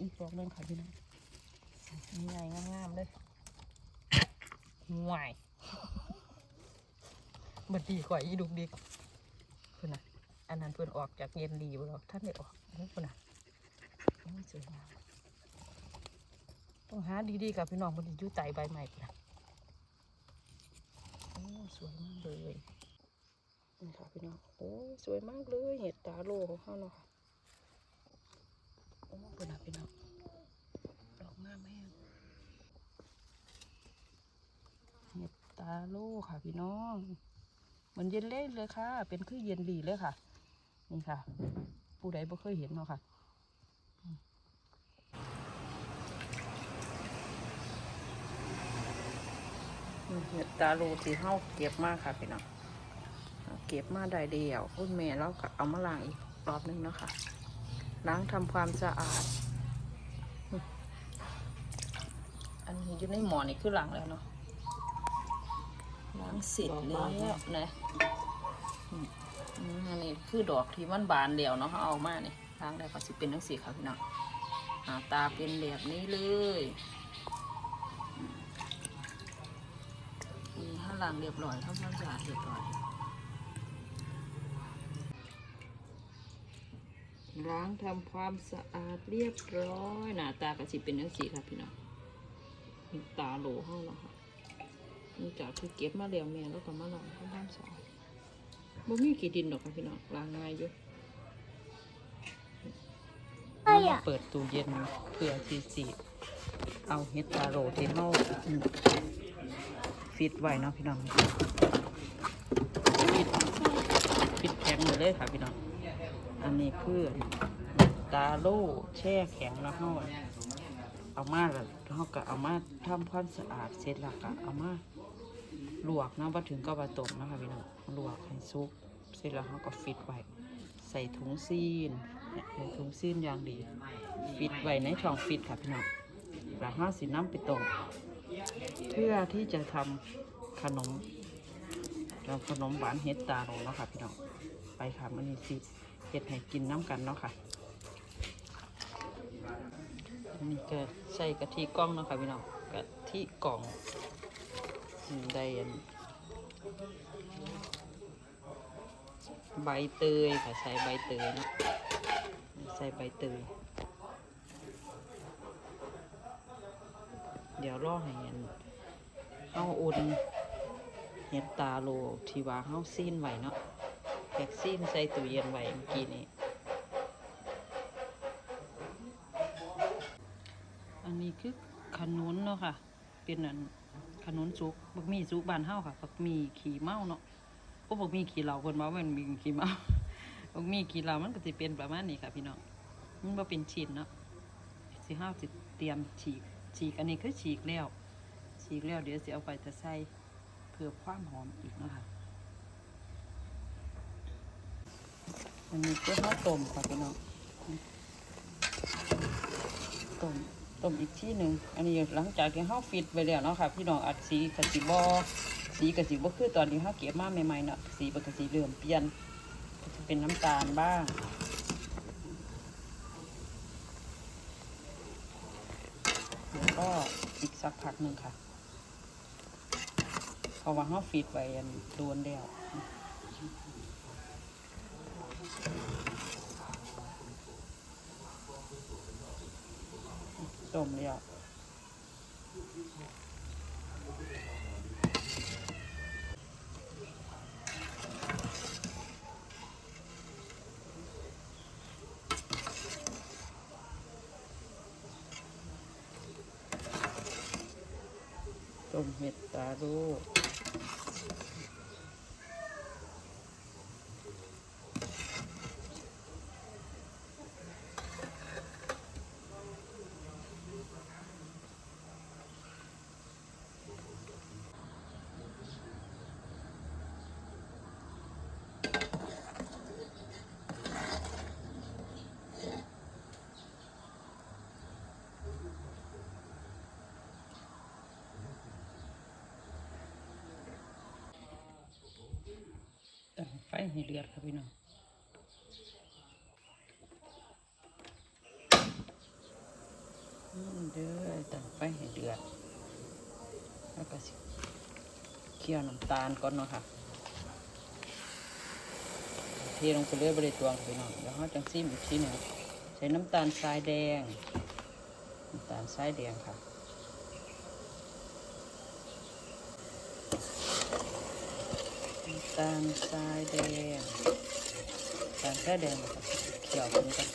อีกดอกนึงค่ะพี่น้องใหญ่งามๆเลยห่วยบัดดีกว่าอีดุกดิกเพื่อนน่ะอันนั้นเพื่อนออกจากเย็นดีบ่หรอกท่านได้ออกนี่เพื่อนน่ะสวยงามต้องหาดีๆกับพี่น้องมันอยู่ใต้ใบใหม่พุ่นน่ะโอ้สวยมากเลยนี่ค่ะพี่น้องโอ้สวยมากเลยเห็ดตาโลของเขาเนาะค่ะ โอ้เพื่นน่ะพี่น้องดอกงามแม่เห็ดตาโลค่ะพี่น้อง เหมือนเย็นเล่นเลยค่ะ เป็นคือเย็นดีเลยค่ะ นี่ค่ะ ผู้ใดบ่เคยเห็นเนาะค่ะเห็ดตาโลที่เฮาเก็บมากค่ะพี่น้องเก็บมาได้เดียวคุณแม่เราก็เอามาล้างอีกรอบนึงเนาะค่ะ ล้างทำความสะอาด อันนี้อยู่ในหมอนี่คือหล้างแล้วเนาะล้างเสร็จแล้วนะอันนี้คือดอกที่มันบานเดียวเนาะเขาเอามานี่ล้างแล้วก็สิเป็นทั้งสีค่ะพี่น้องหน้าตาเป็นแบบนี้เลยนี่ถ้าหล้างเรียบร้อยทำความสะอาดเรียบร้อย ล้างทำความสะอาดเรียบร้อย หน้าตาก็สิเป็นทั้งสีค่ะพี่น้องนี่ตาโหลห้องแล้วค่ะนี่จากที่เก็บมาแล้วแม่แล้วก็มาล้างทำความสะอาดบ่มีกี่ดินดอกค่ะพี่น้องล้างง่ายอยู่ใช่มาอะเปิดตู้เย็นเพื่อที่สิเอาเฮ็ดตาโรที่เฮาอืมฟิตไว้เนาะพี่น้องฟิตฟิตแข็งหมดเลยค่ะพี่น้อง อันนี้คือตาโลแช่แข็งแล้วเฮาเอามาแล้วเฮาก็เอามาทำความสะอาดเสร็จแล้วก็เอามาลวกนะว่าถึงก็ว่าต้มนะคะพี่น้องลวกให้สุก เสร็จแล้วเฮาก็ฟิตไว้ใส่ถุงซีนเนี่ยใส่ถุงซีนอย่างดี ฟิตไว้ในช่องฟิตค่ะพี่น้องแล้วห้าสิน้ำไปต้มเพื่อที่จะทำขนมทำขนมหวานเฮ็ดตาโรเนาะค่ะพี่น้องไปค่ะมันนี้สิ เฮ็ดให้กินน้ำกันเนาะค่ะนนี้ก็ใส่กะทิกล้องเนาะค่ะพี่น้องกะทิกล่องได้อันใบเตยค่ะใส่ใบเตยเนาะใส่ใบเตยเดี๋ยวรอให้เห็นเฮาอุ่นเห็ดตาโลที่ว่าเฮาซีนไว้เนาะ แพ็กซีนใส่ตู้เย็นไว้เมื่อกี้นี้ อันนี้คือขนุนเนาะค่ะ เป็นอันขนุนสุกบักมีสุกบานเฮาค่ะบักมี่ขี่เมาเนาะพวกบอกมี่ขี่เหล่าคนว่ามันมีขี่เมาบอกมี่ขี่เหล่ามันก็จะเป็นประมาณนี้ค่ะพี่น้อง มันว่เป็นชิ้นเนาะสิห้าสิเตรียมฉีก ฉีกอันนี้คือฉีกแล้ว ฉีกแล้วเดี๋ยวสิเอาไปจะใส่เพื่อความหอมอีกเนาะค่ะ อันนี้คือข้าวต้มค่ะพี่น้องต้มต้มอีกที่หนึ่งอันนี้หลังจากที่ข้าวฟิตไปแล้วเนาะค่ะพี่น้องอัดสีกะสิบอสีกะสิบ่คือตอนที่เขาเก็บมาใหม่ๆเนาะสีมันกะสีเหลือมเปลี่ยนจะเป็นน้ำตาลบ้างแล้วก็อีกสักพักหนึ่งค่ะเพราะว่าเขาฟีดไว้อันโดนแล้วต้ มแล้วต้มเห็ดตาลู ให้เดือดครับพี่น้องรื่อยๆตั้งไฟให้เดือด แล้วก็สิเคี่ยวน้ำตาลก่อนเนาะค่ะเทลงไปเรื่อยบริตวงไปหน่อยแล้วเราจังซิมอีกทีหนึ่งใส่น้ำตาลทรายแดง น้ำตาลทรายแดงค่ะ น้ำ ตาลทรายแดงตาลทรายแดงแล้วก็เขียวนี้กัน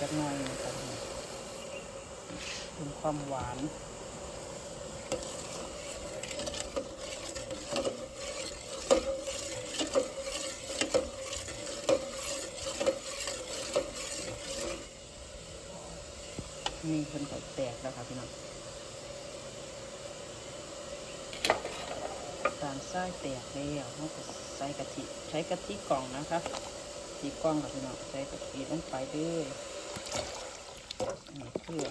จักหน่อยนะครับเพิ่มความหวาน นี่เพิ่นก็แตกแล้วค่ะพี่น้องตาลทรายแตกแล้วเราก็ใส่กะทิใช้กะทิกล่องนะคะกะทิกล่องค่ะพี่น้องใส่กะทิลงไปด้วยนี่คือ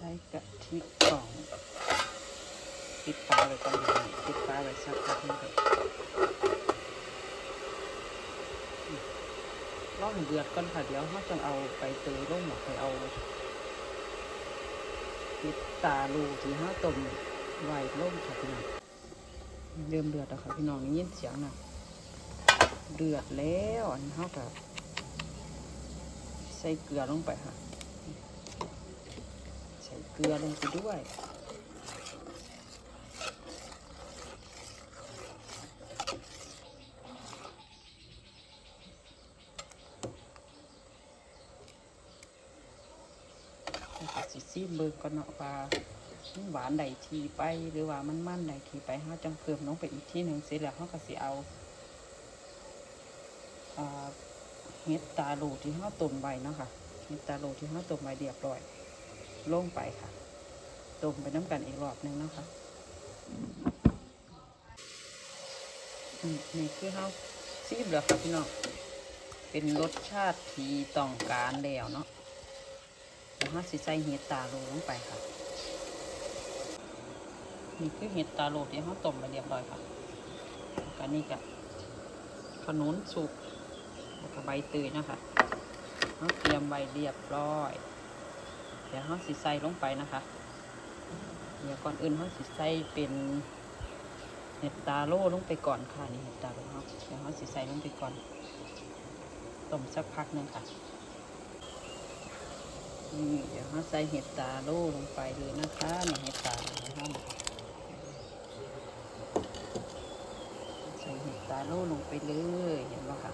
ช้กะทิกล่องปิดฝาไว้ก่อนดีกว่าปิดฝาไว้สักพักหนึงก่อนร อนค่ะเดี๋ยวเราจะเอาไปเตยลงหมกไปเอาปิดตาลูที่ห้าต้มไว้ลงค่ะพี่น้องเริ่มเดือดแล้วค่ะพี่น้องได้ยินเสียงนะเดือดแล้วอันนี้เราก็ใส่เกลือลงไปค่ะ ใส่เกลือลงไปด้วย แล้วก็ สิซีเบิกก่อนเนาะว่าหวานใดทีไปหรือว่ามันมันใดทีไปเราจังเพิ่มลงไปอีกที่หนึ่งเสร็จแล้วเราก็สิเอาเห็ดตาโลที่เราต้มไว้เนาะค่ะเห็ดตาโลที่เราต้มไว้เรียบร้อยลงไปค่ะต้มไปน้ำกันอีกรอบหนึ่งเนาะคะอืมนี่คือเราซีบแล้วค่ะพี่น้องเป็นรสชาติที่ต้องการแล้วเนาะ เราสิใส่เห็ดตาโลลงไปค่ะ นี่คือเห็ดตาโลที่เราต้มไปเรียบร้อยค่ะก็นี่ก็ขนุนสุกแล้วก็ใบเตยนะคะเราเตรียมใบเรียบร้อย เดี๋ยวเราสิใส่ลงไปนะคะเดี๋ยวก่อนอื่นเราสิใส่เป็นเห็ดตาโล่ลงไปก่อนค่ะนี่เห็ดตาโล่เนาเดี๋ยวเราสิใส่ลงไปก่อนต้มสักพักหนึงค่ะ นี่เดี๋ยวเราใส่เห็ดตาโล่ลงไปเลยนะคะนี่เห็ดตาล่นะคะใส่เห็ดตาโล่ลงไปเลยเห็นไหมคะ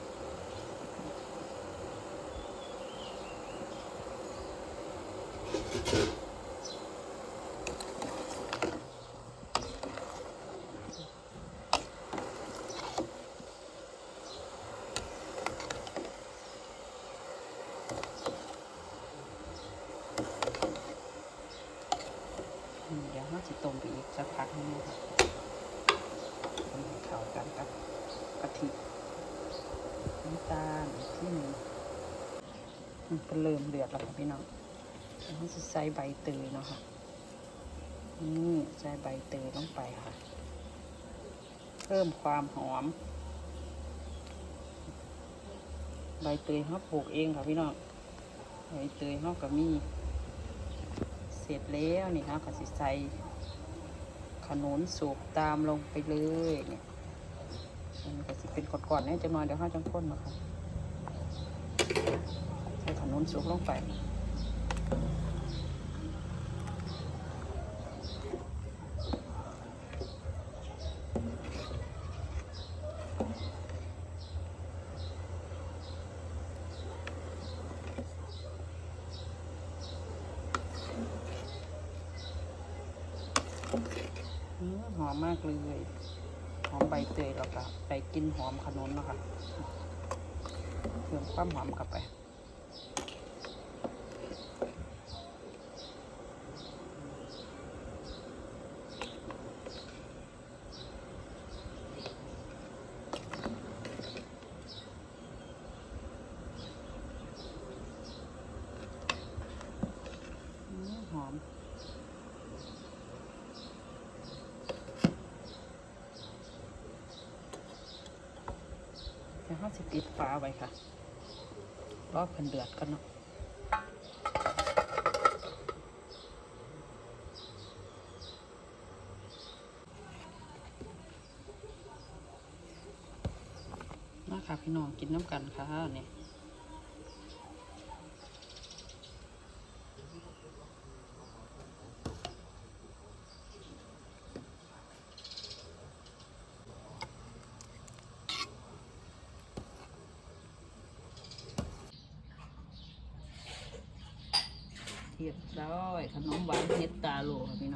อืมเดี๋ยวเราจะต้มไปอีกสักพักหนึงนะคะต้มให้เข้ากันกับกะทิน้ำตาลอีกที่หนึ่ง มันเริ่มเดือดแล้วค่ะพี่น้องเดี๋ยวเราจะใส่ใบเตยเนาะค่ะ นี่ใส่ใบเตยลงไปค่ะ เพิ่มความหอม ใบเตยเขาปลูกเองค่ะพี่น้อง ใบเตยเขาก็มี เสร็จแล้วนี่ครับก็สิใส่ขนุนสุกตามลงไปเลยเนี่ยมันก็สิเป็นกอนๆเนี่ยจังหน่อยเดี๋ยวห้าจังพ่นมาค่ะ ส่ขนุนสุกลงไปหอมมากเลยหอมใบเตยแล้วก็ไปกินหอมขนุนนะคะเพิ่มความหอมกลับไป เขาสิบปิดฝาไว้ค่ะ รอเพิ่นเดือดกันเนาะมาค่ะพี่น้องกินน้ำกันค่ะเนี่ย เทียบร้อย ขนมหวานเห็ดตาโลค่ะพี่น้อง